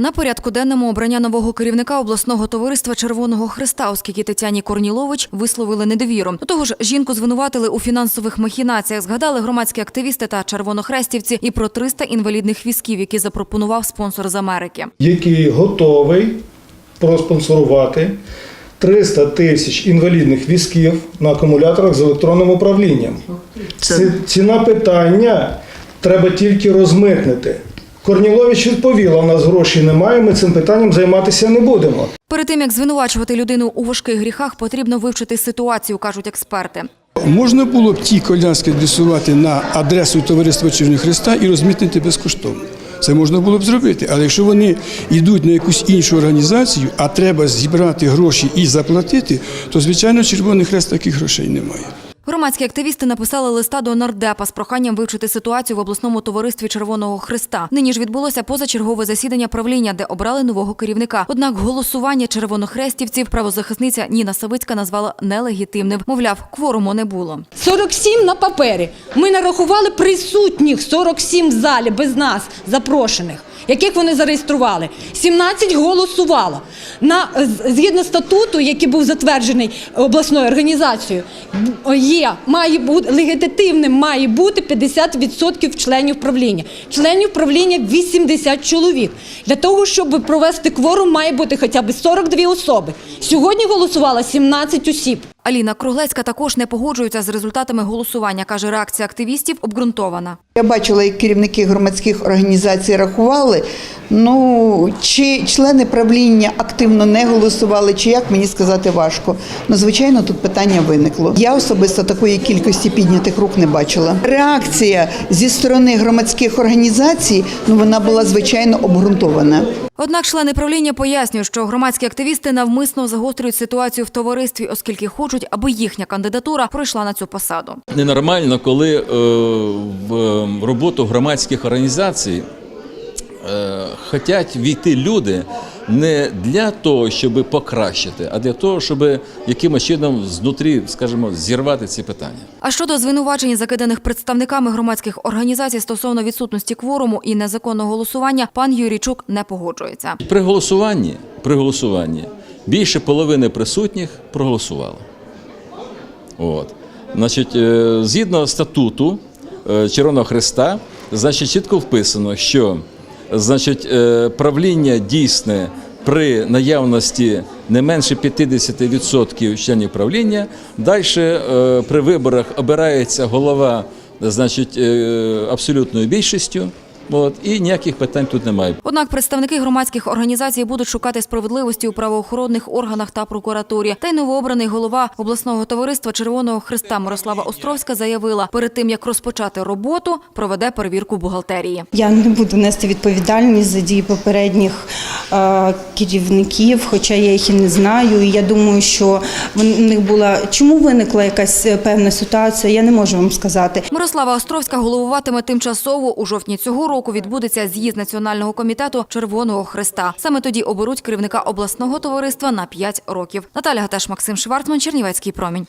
На порядку денному обрання нового керівника обласного товариства Червоного Христа, оскільки Тетяні Корнілович висловили недовіру. До того ж, жінку звинуватили у фінансових махінаціях. Згадали громадські активісти та червонохрестівці і про 300 інвалідних візків, які запропонував спонсор з Америки. який готовий проспонсорувати 300 тисяч інвалідних візків на акумуляторах з електронним управлінням. Ці- Ціна питання треба тільки розмитнити. Корнілович відповіла, у нас грошей немає, ми цим питанням займатися не будемо. Перед тим як звинувачувати людину у важких гріхах, потрібно вивчити ситуацію, кажуть експерти. Можна було б ті коляски адресувати на адресу Товариства Червоного Христа і розмітнити безкоштовно. Це можна було б зробити. Але якщо вони йдуть на якусь іншу організацію, а треба зібрати гроші і заплатити, то звичайно Червоний Хрест таких грошей немає. Громадські активісти написали листа до нардепа з проханням вивчити ситуацію в обласному товаристві Червоного Христа. Нині ж відбулося позачергове засідання правління, де обрали нового керівника. Однак голосування червонохрестівців правозахисниця Ніна Савицька назвала нелегітимним. Мовляв, кворуму не було. 47 на папері. Ми нарахували присутніх 47 в залі без нас, запрошених, яких вони зареєстрували. 17 голосувало. На, згідно статуту, який був затверджений обласною організацією, є, має бути, легітимним має бути 50% членів правління. Членів правління 80 чоловік. Для того, щоб провести кворум, має бути хоча б 42 особи. Сьогодні голосувало 17 осіб. Аліна Круглецька також не погоджується з результатами голосування. каже, реакція активістів обґрунтована. Я бачила, як керівники громадських організацій рахували. Ну чи члени правління активно не голосували, чи як мені сказати важко. Ну звичайно, тут питання виникло. Я особисто такої кількості піднятих рук не бачила. Реакція зі сторони громадських організацій ну вона була звичайно обґрунтована. Однак члени правління пояснюють, що громадські активісти навмисно загострюють ситуацію в товаристві, оскільки хочуть, аби їхня кандидатура пройшла на цю посаду. Ненормально, коли е, в е, роботу громадських організацій хочуть війти люди не для того, щоб покращити, а для того, щоб якимось чином знутрі, скажімо, зірвати ці питання. А щодо звинувачень, закиданих представниками громадських організацій стосовно відсутності кворуму і незаконного голосування, пан Юрійчук не погоджується. При голосуванні, при голосуванні більше половини присутніх проголосувало. От. Значить, е, згідно статуту е, Червоного Христа, значить, чітко вписано, що значить, е, правління дійсне при наявності не менше 50% членів правління. Далі при виборах обирається голова значить, е, абсолютною більшістю. От, і ніяких питань тут немає. Однак представники громадських організацій будуть шукати справедливості у правоохоронних органах та прокуратурі. Та й новообраний голова обласного товариства Червоного Христа Мирослава Островська заявила, перед тим як розпочати роботу, проведе перевірку бухгалтерії. Я не буду нести відповідальність за дії попередніх е, керівників, хоча я їх і не знаю. І я думаю, що в них була чому виникла якась е, певна ситуація, я не можу вам сказати. Мирослава Островська головуватиме тимчасово. У жовтні цього року відбудеться з'їзд Національного комітету Червоного Христа. Саме тоді оберуть керівника обласного товариства на 5 років. Наталя Гатеш, Максим Шварцман, Чернівецький промінь.